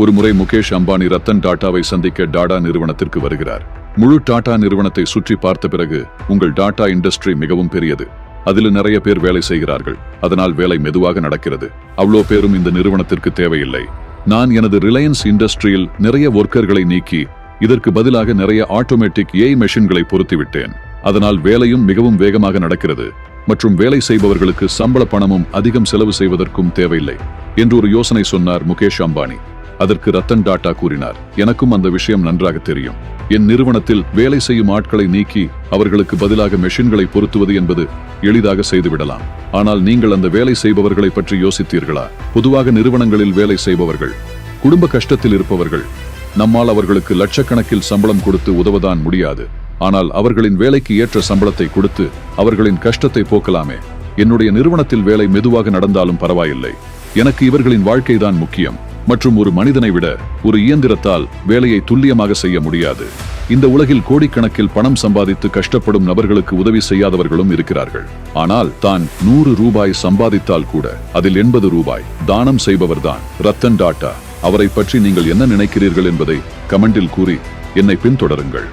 ஒருமுறை முகேஷ் அம்பானி ரத்தன் டாடாவை சந்திக்க டாடா நிறுவனத்திற்கு வருகிறார். முழு டாடா நிறுவனத்தை சுற்றி பார்த்த பிறகு உங்கள் டாடா இண்டஸ்ட்ரி மிகவும் பெரியது. அதில் நிறைய பேர் வேலை செய்கிறார்கள். அதனால் வேலை மெதுவாக நடக்கிறது. அவ்வளோ பேரும் இந்த நிறுவனத்திற்கு தேவையில்லை. நான் எனது ரிலையன்ஸ் இண்டஸ்ட்ரியில் நிறைய ஒர்க்கர்களை நீக்கி இதற்கு பதிலாக நிறைய ஆட்டோமேட்டிக் ஏஐ மெஷின்களை பொருத்திவிட்டேன். அதனால் வேலையும் மிகவும் வேகமாக நடக்கிறது. மற்றும் வேலை செய்பவர்களுக்கு சம்பள பணமும் அதிகம் செலவு செய்வதற்கும் தேவையில்லை. என்று ஒரு யோசனை சொன்னார் முகேஷ் அம்பானி. அதற்கு ரத்தன் டாட்டா கூறினார் எனக்கும் அந்த விஷயம் நன்றாக தெரியும். என் நிறுவனத்தில் வேலை செய்யும் ஆட்களை நீக்கி அவர்களுக்கு பதிலாக மெஷின்களை பொருத்துவது என்பது எளிதாக செய்துவிடலாம். ஆனால் நீங்கள் அந்த வேலை செய்பவர்களை பற்றி யோசித்தீர்களா? பொதுவாக நிறுவனங்களில் வேலை செய்பவர்கள் குடும்ப கஷ்டத்தில் இருப்பவர்கள் நம்மால் அவர்களுக்கு லட்சக்கணக்கில் சம்பளம் கொடுத்து உதவதான் முடியாது. ஆனால் அவர்களின் வேலைக்கு ஏற்ற சம்பளத்தை கொடுத்து அவர்களின் கஷ்டத்தை போக்கலாமே. என்னுடைய நிறுவனத்தில் வேலை மெதுவாக நடந்தாலும் பரவாயில்லை. எனக்கு இவர்களின் வாழ்க்கைதான் முக்கியம். மற்றும் ஒரு மனிதனை விட ஒரு இயந்திரத்தால் வேலையை துல்லியமாக செய்ய முடியாது. இந்த உலகில் கோடிக்கணக்கில் பணம் சம்பாதித்து கஷ்டப்படும் நபர்களுக்கு உதவி செய்யாதவர்களும் இருக்கிறார்கள். ஆனால் தான் நூறு ரூபாய் சம்பாதித்தால் கூட அதில் எண்பது ரூபாய் தானம் செய்பவர்தான். ரத்தன் டாட்டா அவரை பற்றி நீங்கள் என்ன நினைக்கிறீர்கள் என்பதை கமெண்டில் கூறி என்னை பின்தொடருங்கள்.